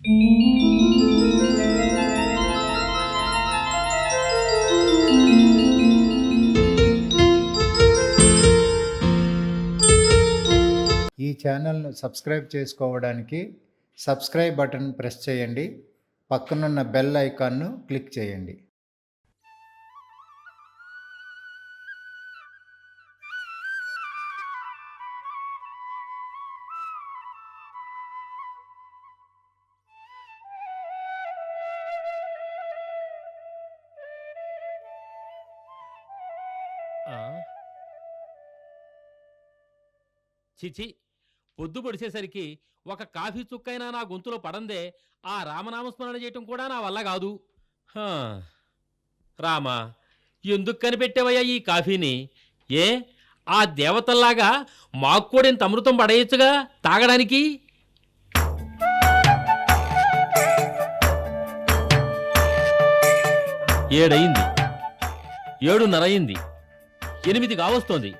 ఈ ఛానల్ను సబ్స్క్రైబ్ చేసుకోవడానికి సబ్స్క్రైబ్ బటన్ ప్రెస్ చేయండి. పక్కనున్న బెల్ ఐకాన్ను క్లిక్ చేయండి. చిచి. పొద్దు పొడిచేసరికి ఒక కాఫీ చుక్కైనా నా గొంతులో పడందే ఆ రామనామస్మరణ చేయటం కూడా నా వల్ల కాదు. రామా ఎందుకు కనిపెట్టావయ్యా ఈ కాఫీని? ఏ? ఆ దేవతల్లాగా మాకు కూడా ఇంత అమృతం పడేయచ్చుగా తాగడానికి? ఏడయింది. ఏడున్నర అయింది. ఎనిమిది కావస్తోంది.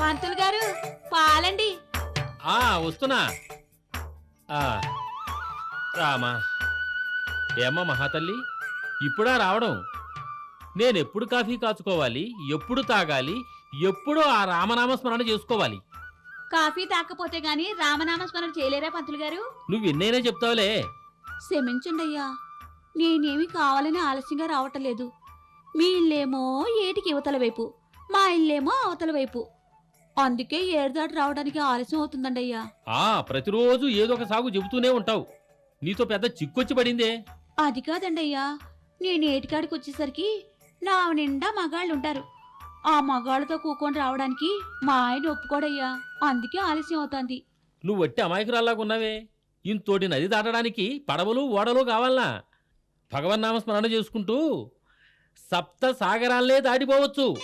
పంతులు గారు పాలండి. ఆ వస్తున్నా. ఆ రామా. ఏమ్మా మహాతల్లి ఇప్పుడా రావడం? నేనెప్పుడు కాఫీ కాచుకోవాలి ఎప్పుడు తాగాలి ఎప్పుడు ఆ రామనామ స్మరణ చేసుకోవాలి. కాఫీ తాకపోతే గాని రామనామ స్మరణ చేయలేరా పంతులు గారు? నువ్వు ఎన్నైనా చెప్తావులే. క్షమించండి అయ్యా నేనేమి కావాలని ఆలస్యంగా రావటం లేదు. మీ ఇల్లేమో ఏటికి యువతల వైపు మా ఇల్లేమో అవతల వైపు. అందుకే ఏడుదాటి రావడానికి ఆలస్యం అవుతుందండి అయ్యా. ఆ ప్రతిరోజు ఏదో ఒక సాగు చెబుతూనే ఉంటావు. నీతో పెద్ద చిక్కొచ్చి పడిందే. అది కాదండి అయ్యా. నేను ఏటికాడికి వచ్చేసరికి నా నిండా మగాళ్ళు ఉంటారు. ఆ మగాళ్ళతో కూకొని రావడానికి మా ఆయన ఒప్పుకోడయ్యా. అందుకే ఆలస్యం అవుతుంది. నువ్వు వట్టి అమాయకురాల్లాగా ఉన్నావే. ఇంతోటి నది దాటడానికి పడవలు ఓడలు కావాలనా? భగవన్నామ స్మరణ చేసుకుంటూ సప్త సాగరాలనే దాటిపోవచ్చు.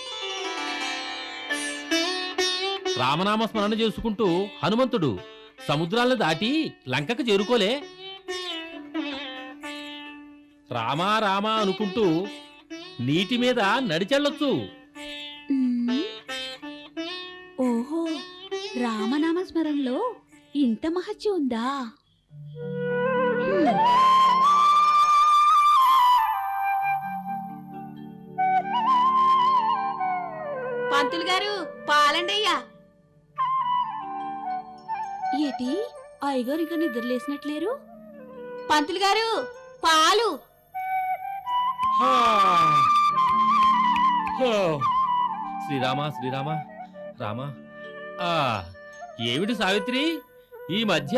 రామనామ స్మరణ చేసుకుంటూ హనుమంతుడు సముద్రాలను దాటి లంకకు చేరుకోలే. రామా రామా అనుకుంటూ నీటి మీద నడిచెళ్ళొచ్చు. ఓహో రామనామ స్మరణలో ఇంత మహత్యం ఉందా? పంతులు గారు పాలండి ఏటి? అయ్యగారు ఇంకా నిద్రలేసినట్లేరు పంతులు గారు పాలు. శ్రీరామ శ్రీరామ రామ. ఆ ఏమిటి సావిత్రి? ఈ మధ్య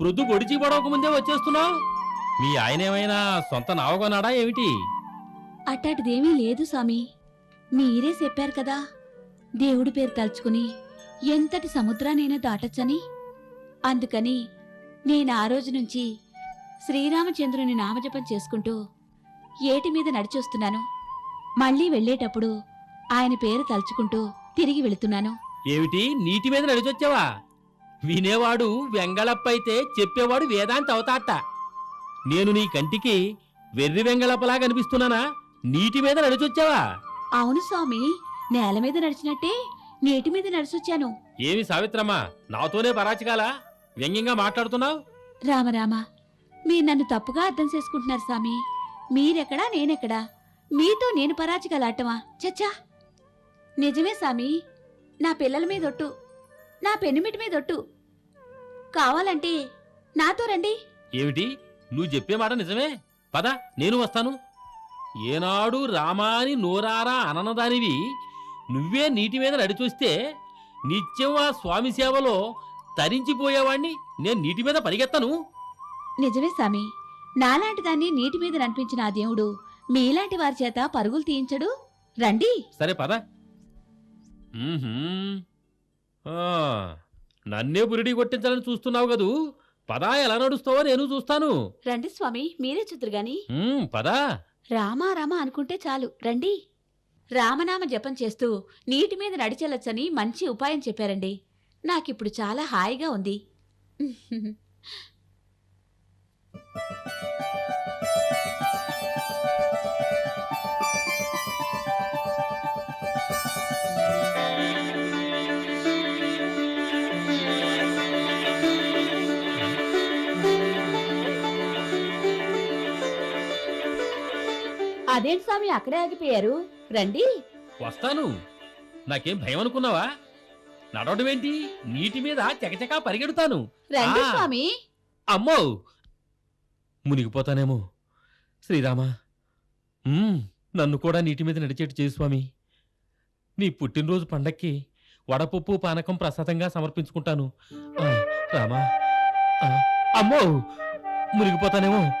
ప్రొద్దు పొడిచి పడవక ముందే వచ్చేస్తున్నావు? మీ ఆయన ఏమైనా సొంత నావ కొన్నాడా ఏమిటి? అట్టాటిదేమీ లేదు స్వామి. మీరే చెప్పారు కదా. దేవుడి పేరు తలుచుకుని ఎంతటి సముద్రానైనా దాటొచ్చని. అందుకని నేను ఆ రోజు నుంచి శ్రీరామచంద్రుని నామజపం చేసుకుంటూ ఏటి మీద నడిచొస్తున్నాను. మళ్ళీ వెళ్ళేటప్పుడు ఆయన పేరు తలుచుకుంటూ తిరిగి వెళుతున్నాను. ఏమిటి? నీటి మీద నడిచొచ్చావా? వినేవాడు వెంగళప్ప అయితే చెప్పేవాడు వేదాంత అవతాట నేను నీ కంటికి వెర్రి వెంగళప్పలా కనిపిస్తున్నానా నీటి మీద నడిచొచ్చావా? అవును స్వామి నేల మీద నడిచినట్టే నీటి మీద నడిచొచ్చాను. ఏమి సావిత్రమ్మా నాతోనే పరాచికాలా? వ్యంగ్యంగా మాట్లాడుతున్నావు? రామరామ మీరు నన్ను తప్పుగా అర్థం చేసుకుంటున్నారు స్వామి. మీరెక్కడా నేనెక్కడా? మీతో నేను పరాచికలాటమా చచ్చా! నిజమే స్వామి నా పిల్లల మీదొట్టు నా పెన్నుమిటి మీదొట్టు. కావాలంటే నాతో రండి. ఏమిటి? నువ్వు చెప్పే మాట నిజమే? పద నేను వస్తాను. ఏనాడు రామాని నోరారా అననదానివి నువ్వే నీటి మీద నడిచొస్తే నిత్యం ఆ స్వామి సేవలో తరించిపోయేవాణ్ణి నేను నీటి మీద పరిగెత్తను. నిజమే స్వామి నాలాంటి దాన్ని నీటి మీద నడిపించిన ఆ దేవుడు మీలాంటి వారి చేత పరుగులు తీయించడు? రండి. సరే పద. మ్మ్హ్మ్. ఆ, నన్నే బురిడి కొట్టించాలని చూస్తున్నావు కదూ? పదా ఎలా నడుస్తావో నేను చూస్తాను. రండి స్వామి మీరే చూద్దరు గాని మ్మ్, పదా. రామా రామ అనుకుంటే చాలు. రండి. రామనామ జపం చేస్తూ నీటి మీద నడిచెళ్ళొచ్చని మంచి ఉపాయం చెప్పారండి. నాకిప్పుడు చాలా హాయిగా ఉంది. అదేంటి స్వామి అక్కడే ఆగిపోయారు? రండి. వస్తాను. నాకేం భయం అనుకున్నావా నడవడం ఏంటి? నీటి మీద చకచకా పరిగెడుతాను. రండి ఆ. స్వామి. అమ్మో! మునిగిపోతానేమో. శ్రీరామా నన్ను కూడా నీటి మీద నడిచేట్టు చేయి స్వామి. నీ పుట్టినరోజు పండక్కి వడపప్పు పానకం ప్రసాదంగా సమర్పించుకుంటాను. ఆ, రామా ఆ, అమ్మో! మునిగిపోతానేమో.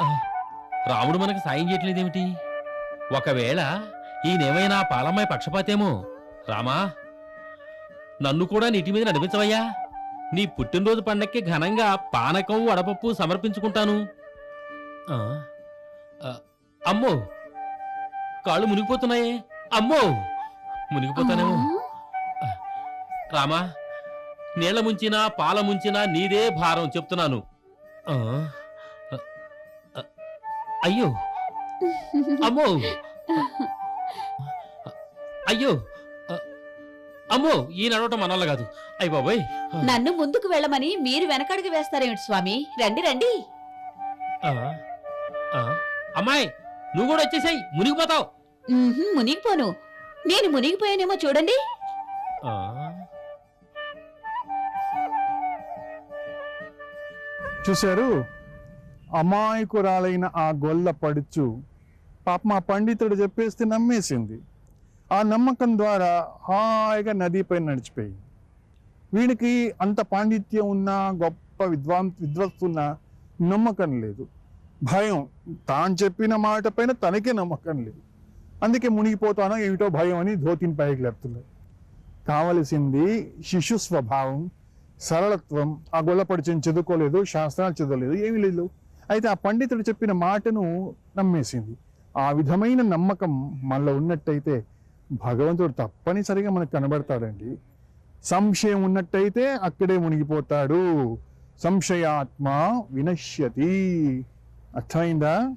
ఆ, రాముడు మనకు సాయం చేయట్లేదేమిటి? ఒకవేళ ఈయనేమైనా పాలమ్మాయి పక్షపాతేమో. రామా నన్ను కూడా నీటి మీద నడిపించవయ్యా. నీ పుట్టినరోజు పండక్కి ఘనంగా పానకం వడపప్పు సమర్పించుకుంటాను. ఆ, ఆ, అమ్మో. కాళ్ళు మునిగిపోతున్నాయే. అమ్మో. మునిగిపోతానేమో. రామా నీళ్ళ ముంచినా పాల ముంచినా నీదే భారం చెప్తున్నాను. ఆ, ఆ, ఆ, అయ్యో. అమ్మో. అయ్యో. అమ్మో ఈ నడవటం మనల్ల కాదు. అయ్య బాబోయ్. నన్ను ముందుకు వెళ్ళమని మీరు వెనకడుగు వేస్తారేమిటి స్వామి? రండి రండి. ఆ, ఆ, అమ్మాయి నువ్వు కూడా వచ్చేసాయి మునిగిపోతావు. ఉహుం, మునిగిపోను. నేను మునిగిపోయానేమో చూడండి. ఆ, చూశారు? అమాయకురాలైన ఆ గొల్ల పడుచు పాప మా పండితుడు చెప్పేస్తే నమ్మేసింది. ఆ నమ్మకం ద్వారా హాయిగా నదిపై నడిచిపోయింది వీడికి అంత పాండిత్యం ఉన్న గొప్ప విద్వాం విద్వత్తున్న నమ్మకం లేదు. భయం తాను చెప్పిన మాట పైన తనకే నమ్మకం లేదు. అందుకే మునిగిపోతానో ఏమిటో భయం అని ధోతిని పైకి లేపుతున్నాడు కావలసింది శిశు స్వభావం సరళత్వం ఆ గొల్లపడిచని చదువుకోలేదు శాస్త్రాలు చదవలేదు ఏమీ లేదు. అయితే ఆ పండితుడు చెప్పిన మాటను నమ్మేసింది. ఆ విధమైన నమ్మకం మనలో ఉన్నట్టయితే భగవంతుడు తప్పనిసరిగా మనకు కనబడతాడండి. సంశయం ఉన్నట్టయితే అక్కడే మునిగిపోతాడు. సంశయాత్మ వినశ్యతి. అర్థమైందా?